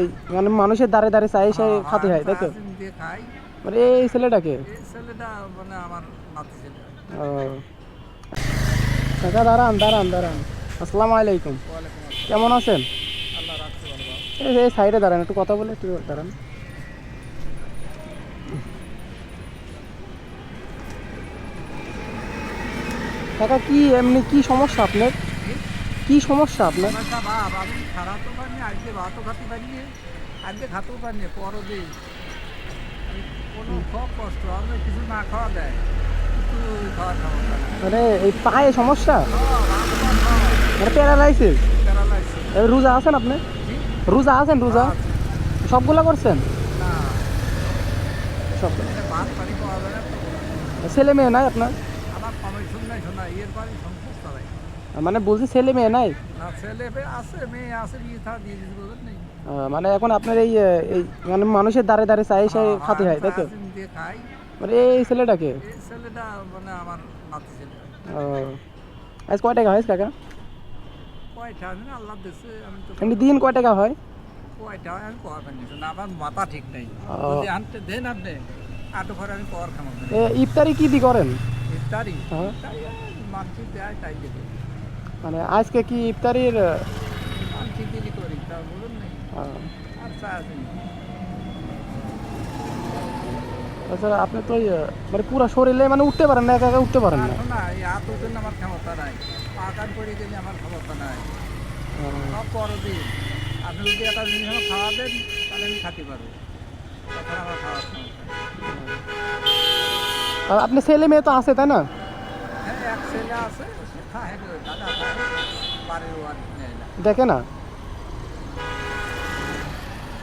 এই মানে মানুষের দ্বারে দ্বারে চাই সে খাতে হয় তাই তো? মানে এই ছেলেটাকে? মানে কাকা দাঁড়ান দাঁড়ান দাঁড়ান। আসসালামু আলাইকুম। কেমন আছেন? এই সাইডে দাঁড়ান একটু কথা বলে একটু দাঁড়ান। কাকা কি এমনি কি সমস্যা আপনার? কি সমস্যা আপনার? সমস্যা বাপ আমি খারাপও পারিনি আজকে ভাতও খাতে পারিনি আজকে খাতেও কোনো খুব কষ্ট কিছু না খাওয়া দেয় কিছু মানে এই পায়ে সমস্যা? সব মানে প্যারালাইসিস? প্যারালাইসিস। রোজা আছেন আপনি? রোজা আছেন রোজা? আচ্ছা। সবগুলা করছেন। ছেলে মেয়ে নাই আপনার? আমার কমিশন নাই শোনা এর বাড়ি সংসার চালাই মানে বলছি ছেলে মেয়ে নাই? না ছেলে মেয়ে আছে মেয়ে আছে বিয়ে থা দিয়ে দিতে বোঝেন নেই। মানে এখন আপনার এই এই মানে মানুষের দ্বারে দ্বারে চাই সে খাতে হয় তাই তো? মানে এই ছেলেটাকে? এই ছেলেটা মানে আমার নাতি ছেলে। ও। আজ কয় টাকা হয় কাকা? কয়টা না আল্লাহ দিচ্ছে আমি তো এমনি দিন কয় টাকা হয়? কয়টা আমি না। আমার মাথা ঠিক নেই। ও। যদি আনতে দেন আপনি আটো করে আমি ইফতারি কি দি করেন? ইফতারি? হ্যাঁ। দেয় তাই মানে আজকে কি ইফতারির তাছাড়া আপনি তো মানে পুরো শরীরে মানে উঠতে পারেন না একা একা উঠতে পারেন না? না এই হাত ওজন আমার ক্ষমতা নাই। পাকান পড়ে গেলে আমার ক্ষমতা নাই। সব পরদিন। আপনি যদি একটা জিনিস আমার খাওয়া তাহলে আমি খাতে পারব। তখন আমার খাওয়ার আপনি ছেলে মেয়ে তো আছে তাই না? দেখে না।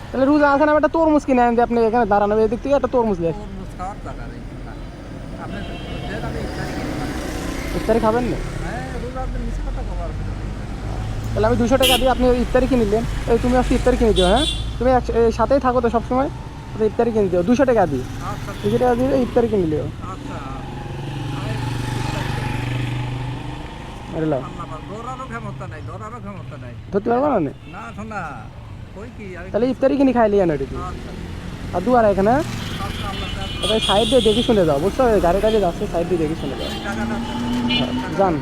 তাহলে রোজা আছেন আমি একটা তরমুজ কিনে দিয়ে আপনি এখানে দাঁড়ানো এদিক থেকে একটা তরমুজ দেখ তরমুজ খাওয়ার জায়গা নেই না। আপনি দেন আমি ইফতারি খাবেন। না? হ্যাঁ তাহলে আমি দুশো টাকা দিয়ে আপনি ইফতারি কিনে নিলেন এই তুমি আজকে ইফতারি কিনে দিও হ্যাঁ? তুমি সাথেই থাকো তো সবসময়। তো ইফতারি কিনে দিও দুশো টাকা দিই আচ্ছা। দুশো টাকা দিয়ে ইফতারি কিনে নিও আচ্ছা। আরে লাও। আল্লাহ পাক, ধরারও ক্ষমতা নাই ধরারও ক্ষমতা নাই। ধরতে পারব না না? শোনা ওই কি তাহলে ইফতারি কিনে খাই লিয়া না এটি আচ্ছা। আর দুয়ার এখানে? আচ্ছা সাইড দিয়ে দেখে শুনে যাও। বুঝছ? গাড়ি টাড়ি যাচ্ছে সাইড দিয়ে দেখে শুনে যাও। যান।